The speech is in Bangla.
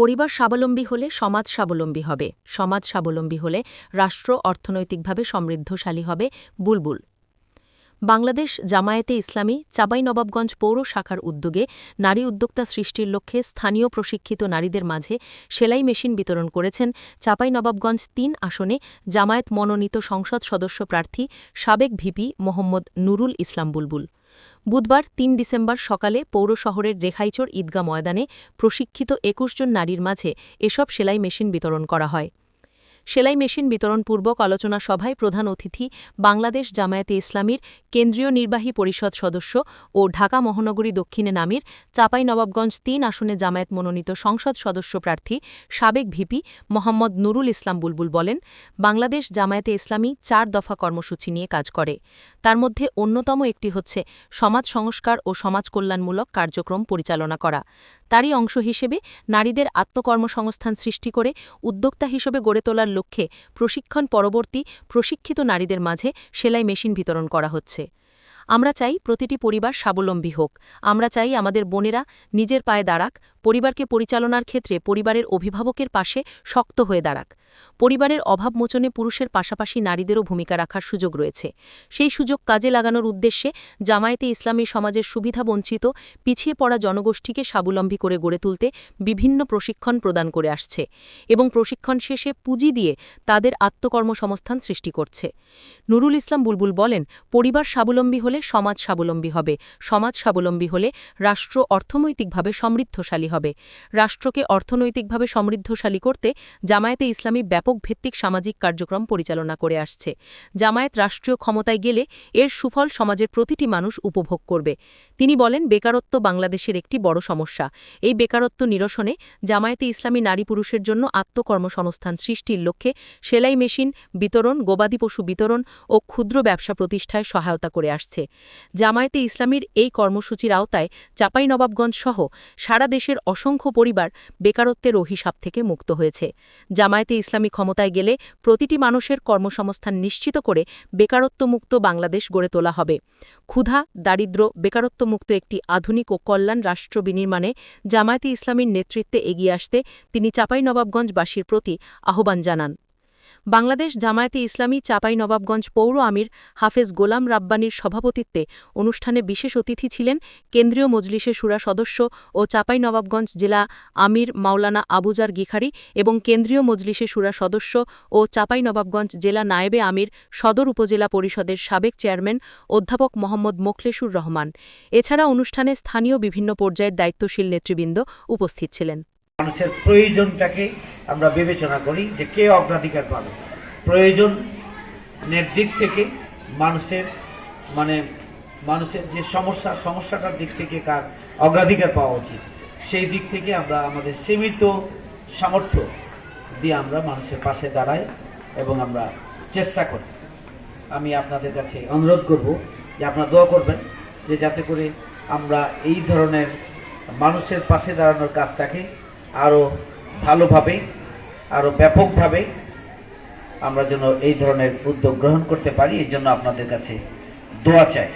পরিবার স্বাবলম্বী হলে সমাজ স্বাবলম্বী হবে। সমাজ স্বাবলম্বী হলে রাষ্ট্র অর্থনৈতিকভাবে সমৃদ্ধশালী হবে বুলবুল। বাংলাদেশ জামায়াতে ইসলামী চাঁপাইনবাবগঞ্জ পৌর শাখার উদ্যোগে নারী উদ্যোক্তা সৃষ্টির লক্ষ্যে স্থানীয় প্রশিক্ষিত নারীদের মাঝে সেলাই মেশিন বিতরণ করেছেন চাঁপাইনবাবগঞ্জ তিন আসনে জামায়াত মনোনীত সংসদ সদস্য প্রার্থী সাবেক ভিপি মোহাম্মদ নুরুল ইসলাম বুলবুল। বুধবার তিন ডিসেম্বর সকালে পৌর শহরের রেখাইচর ঈদগা ময়দানে প্রশিক্ষিত একুশ জন নারীর মাঝে এসব সেলাই মেশিন বিতরণ করা হয়। সেলাই মেশিন বিতরণ পূর্বক আলোচনা সভায় প্রধান অতিথি বাংলাদেশ জামায়াতে ইসলামীর কেন্দ্রীয় নির্বাহী পরিষদ সদস্য ও ঢাকা মহানগরী দক্ষিণে নামির চাঁপাইনবাবগঞ্জ তিন আসনে জামায়াত মনোনীত সংসদ সদস্য প্রার্থী সাবেক ভিপি মোহাম্মদ নুরুল ইসলাম বুলবুল বলেন, বাংলাদেশ জামায়াতে ইসলামী চার দফা কর্মসূচি নিয়ে কাজ করে। তার মধ্যে অন্যতম একটি হচ্ছে সমাজ সংস্কার ও সমাজ কল্যাণমূলক কার্যক্রম পরিচালনা করা। তারই অংশ হিসেবে নারীদের আত্মকর্মসংস্থান সৃষ্টি করে উদ্যোক্তা হিসেবে গড়ে তোলার লক্ষ্যে প্রশিক্ষণ পরবর্তী প্রশিক্ষিত নারীদের মাঝে সেলাই মেশিন বিতরণ করা হচ্ছে। আমরা চাই প্রতিটি পরিবার স্বাবলম্বী হোক। আমরা চাই আমাদের বোনেরা নিজের পায়ে দাঁড়াক, পরিবারকে পরিচালনার ক্ষেত্রে পরিবারের অভিভাবকের পাশে শক্ত হয়ে দাঁড়াক। পরিবারের অভাব মোচনে পুরুষের পাশাপাশি নারীদেরও ভূমিকা রাখার সুযোগ রয়েছে। সেই সুযোগ কাজে লাগানোর উদ্দেশ্যে জামায়াতে ইসলামী সমাজের সুবিধা বঞ্চিত, পিছিয়ে পড়া জনগোষ্ঠীকে স্বাবলম্বী করে গড়ে তুলতে বিভিন্ন প্রশিক্ষণ প্রদান করে আসছে এবং প্রশিক্ষণ শেষে পুঁজি দিয়ে তাদের আত্মকর্মসংস্থান সৃষ্টি করছে। নুরুল ইসলাম বুলবুল বলেন, পরিবার স্বাবলম্বী হলে সমাজ স্বাবলম্বী হবে। সমাজ স্বাবলম্বী হলে রাষ্ট্র অর্থনৈতিকভাবে সমৃদ্ধশালী হবে। রাষ্ট্রকে অর্থনৈতিকভাবে সমৃদ্ধশালী করতে জামায়াতে ইসলামী ব্যাপক ভিত্তিক সামাজিক কার্যক্রম পরিচালনা করে আসছে। জামায়াত রাষ্ট্রীয় ক্ষমতায় গেলে এর সুফল সমাজের প্রতিটি মানুষ উপভোগ করবে। তিনি বলেন, বেকারত্ব বাংলাদেশের একটি বড় সমস্যা। এই বেকারত্ব নিরসনে জামায়াতে ইসলামী নারী পুরুষের জন্য আত্মকর্মসংস্থান সৃষ্টির লক্ষ্যে সেলাই মেশিন, বিতরণ গবাদি পশু বিতরণ ও ক্ষুদ্র ব্যবসা প্রতিষ্ঠায় সহায়তা করে আসছে। জামায়াতে ইসলামীর এই কর্মসূচির আওতায় চাঁপাইনবাবগঞ্জ সহ সারা দেশের অসংখ্য পরিবার বেকারত্বের অভিশাপ থেকে মুক্ত হয়েছে। জামায়াতে ইসলামী ক্ষমতায় গেলে প্রতিটি মানুষের কর্মসংস্থান নিশ্চিত করে বেকারত্বমুক্ত বাংলাদেশ গড়ে তোলা হবে। ক্ষুধা দারিদ্র বেকারত্বমুক্ত একটি আধুনিক ও কল্যাণ রাষ্ট্র বিনির্মাণে জামায়াতে ইসলামীর নেতৃত্বে এগিয়ে আসতে তিনি চাঁপাইনবাবগঞ্জবাসীর প্রতি আহ্বান জানান। বাংলাদেশ জামায়াতে ইসলামী চাঁপাইনবাবগঞ্জ পৌর আমির হাফেজ গোলাম রাব্বানির সভাপতিত্বে অনুষ্ঠানে বিশেষ অতিথি ছিলেন কেন্দ্রীয় মজলিসে সুরা সদস্য ও চাঁপাইনবাবগঞ্জ জেলা আমির মাওলানা আবুজার গিখারি এবং কেন্দ্রীয় মজলিসে সুরা সদস্য ও চাঁপাইনবাবগঞ্জ জেলা নায়েবে আমির সদর উপজেলা পরিষদের সাবেক চেয়ারম্যান অধ্যাপক মোহাম্মদ মোখলেসুর রহমান। এছাড়া অনুষ্ঠানে স্থানীয় বিভিন্ন পর্যায়ের দায়িত্বশীল নেতৃবৃন্দ উপস্থিত ছিলেন। মানুষের প্রয়োজনটাকে আমরা বিবেচনা করি যে কে অগ্রাধিকার পাবে। প্রয়োজনের দিক থেকে মানুষের মানে মানুষের যে সমস্যা, সমস্যাটার দিক থেকে কার অগ্রাধিকার পাওয়া উচিত। সেই দিক থেকে আমরা আমাদের সীমিত সামর্থ্য দিয়ে আমরা মানুষের পাশে দাঁড়াই এবং আমরা চেষ্টা করি। আমি আপনাদের কাছে অনুরোধ করব যে আপনারা দোয়া করবেন যে যাতে করে আমরা এই ধরনের মানুষের পাশে দাঁড়ানোর কাজটাকে আরও ভালোভাবে আরও ব্যাপকভাবে আমরা যেন এই ধরনের উদ্যোগ গ্রহণ করতে পারি এই জন্য আপনাদের কাছে দোয়া চাই।